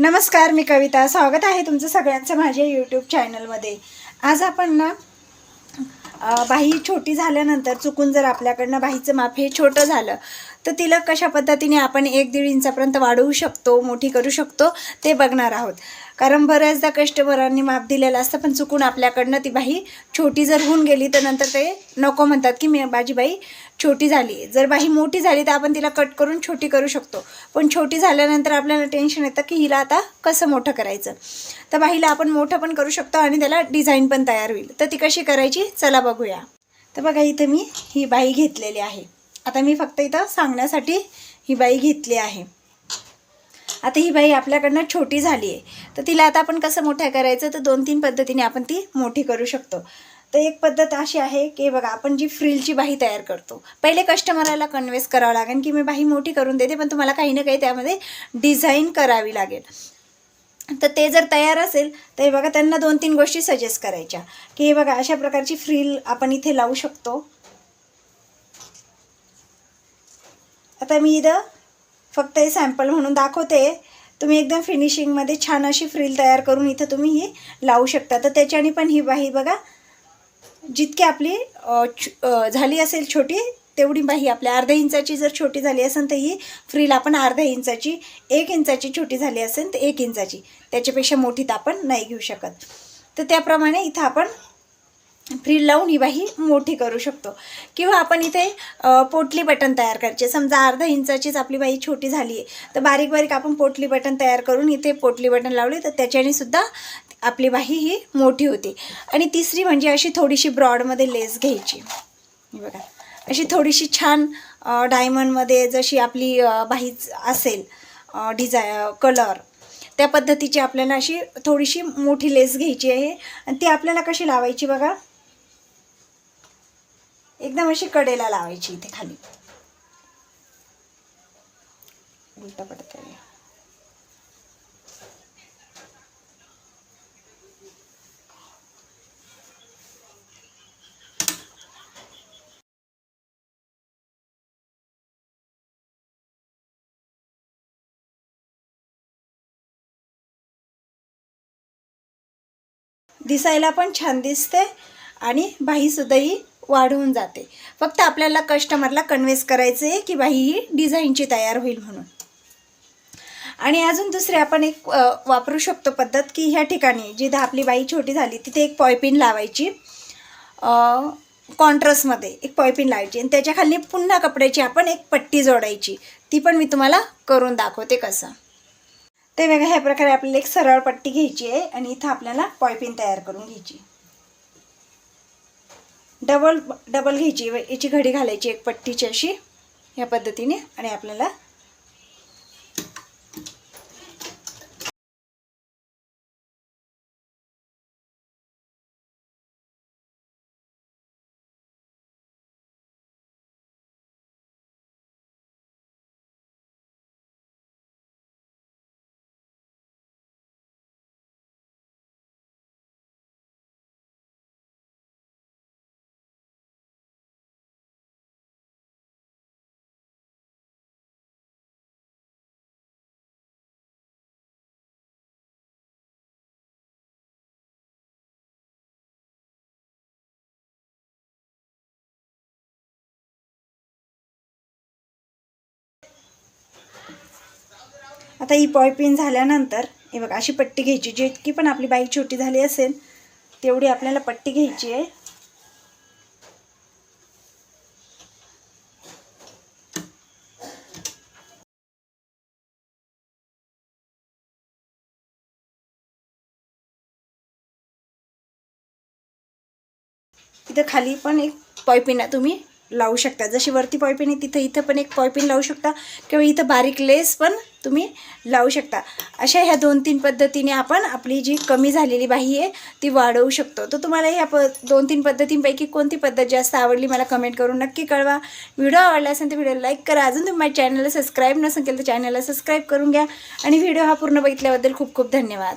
नमस्कार मी कविता. स्वागत आहे तुमचं सगळ्यांचं माझ्या यूट्यूब चॅनलमध्ये आज आपण ना बाई बाही छोटी झाल्यानंतर चुकून जर आपल्याकडनं बाहीचं माप हे छोटं झालं तर तिला कशा पद्धतीने आपण एक दीड इंचापर्यंत वाढवू शकतो मोठी करू शकतो ते बघणार आहोत. कारण बऱ्याचदा कस्टमरांनी माप दिलेलं असतं पण चुकून आपल्याकडनं ती बाही छोटी जर होऊन गेली तर नंतर ते नको म्हणतात की मी माझी बाई छोटी झाली. जर बाही मोठी झाली तर आपण तिला कट करून छोटी करू शकतो. पण छोटी झाल्यानंतर आपल्याला टेन्शन येतं की हिला आता कसं मोठं करायचं? तर बाईला आपण मोठं पण करू शकतो आणि त्याला डिझाईन पण तयार होईल. तर ती कशी करायची? चला बघूया. तर बघा इथं मी ही बाई घेतलेली आहे. आता मी फक्त इथं सांगण्यासाठी ही बाई घेतली आहे. आता ही बाई आपल्याकडनं छोटी झाली आहे तर तिला आता आपण कसं मोठ्या करायचं तर दोन तीन पद्धतीने आपण ती मोठी करू शकतो. तर एक पद्धत अशी आहे की बघा आपण जी फ्रिलची बाही तयार करतो. पहिले कस्टमरला कन्व्हेस करावं लागेल की मी बाही मोठी करून देते पण तुम्हाला काही ना काही त्यामध्ये डिझाईन करावी लागेल. तर ते जर तयार असेल तर हे बघा त्यांना दोन तीन गोष्टी सजेस्ट करायच्या. की हे बघा अशा प्रकारची फ्रिल आपण इथे लावू शकतो. आता मी इथं फक्त हे सॅम्पल म्हणून दाखवते. तुम्ही एकदम फिनिशिंगमध्ये छान अशी फ्रिल तयार करून इथं तुम्ही ही लावू शकता. तर त्याच्याने पण ही बाही बघा जितकी आपली झाली असेल छोटी तेवढी बाही आपल्या अर्ध्या इंचाची जर छोटी झाली असेल तर ही फ्रील आपण अर्ध्या इंचाची एक इंचाची छोटी झाली असेल तर एक इंचाची. त्याच्यापेक्षा मोठी तर आपण नाही घेऊ शकत. तर त्याप्रमाणे इथं आपण फ्रील लावून ही बाही मोठी करू शकतो. किंवा आपण इथे पोटली बटन तयार करायचे. समजा अर्धा इंचाचीच आपली बाई छोटी झाली आहे तर बारीक बारीक आपण पोटली बटन तयार करून इथे पोटली बटन लावली तर त्याच्याने सुद्धा आपली बाही ही मोठी होती. आणि तिसरी म्हणजे अशी थोडीशी ब्रॉडमध्ये लेस घ्यायची. बघा. अशी थोडीशी छान डायमंडमध्ये जशी आपली बाही असेल डिझाय कलर त्या पद्धतीची आपल्याला अशी थोडीशी मोठी लेस घ्यायची आहे. आणि ती आपल्याला कशी लावायची बघा? एकदम अशी कडेला लावायची इथे खाली. उलट पडत दिसायला पण छान दिसते आणि बाहीसुद्धा ही वाढवून जाते. फक्त आपल्याला कस्टमरला कन्व्हेन्स करायचं आहे की बाई ही डिझाईनची तयार होईल म्हणून. आणि अजून दुसरे आपण एक वापरू शकतो पद्धत की ह्या ठिकाणी जिथं आपली बाई छोटी झाली तिथे एक पॉयपिन लावायची. कॉन्ट्रास्टमध्ये एक पॉयपिन लावायची आणि त्याच्याखाली पुन्हा कपड्याची आपण एक पट्टी जोडायची. ती पण मी तुम्हाला करून दाखवते कसं. ते वेगळ्या ह्या प्रकारे आपल्याला एक सरळ पट्टी घ्यायची आहे आणि इथं आपल्याला पॉयपिन तयार करून घ्यायची डबल डबल घ्यायची व याची घडी घालायची एक पट्टीची अशी ह्या पद्धतीने आणि आपल्याला आता ही पॉयपिन झाल्यानंतर हे बघा अशी पट्टी घ्यायची जितकी पण आपली बाईक छोटी झाली असेल तेवढी आपल्याला पट्टी घ्यायची आहे. इथं खाली पण एक पॉयपिन तुम्ही. लावू शकता. जशी वरती पॉयपिन आहे तिथं इथं पण एक पॉयपिन लावू शकता किंवा इथं बारीक लेस पण तुम्ही लावू शकता. अशा ह्या दोन तीन पद्धतीने आपण आपली जी कमी झालेली बाही आहे ती वाढवू शकतो. तर तुम्हाला ह्या प दोन तीन पद्धतींपैकी कोणती पद्धत जास्त आवडली मला कमेंट करून नक्की कळवा. व्हिडिओ आवडला असेल तर व्हिडिओ लाईक करा. अजून तुम्ही माझ्या चॅनलला सबस्क्राईब नसेल तर चॅनलला सबस्क्राईब करून घ्या. आणि व्हिडिओ हा पूर्ण बघितल्याबद्दल खूप खूप धन्यवाद.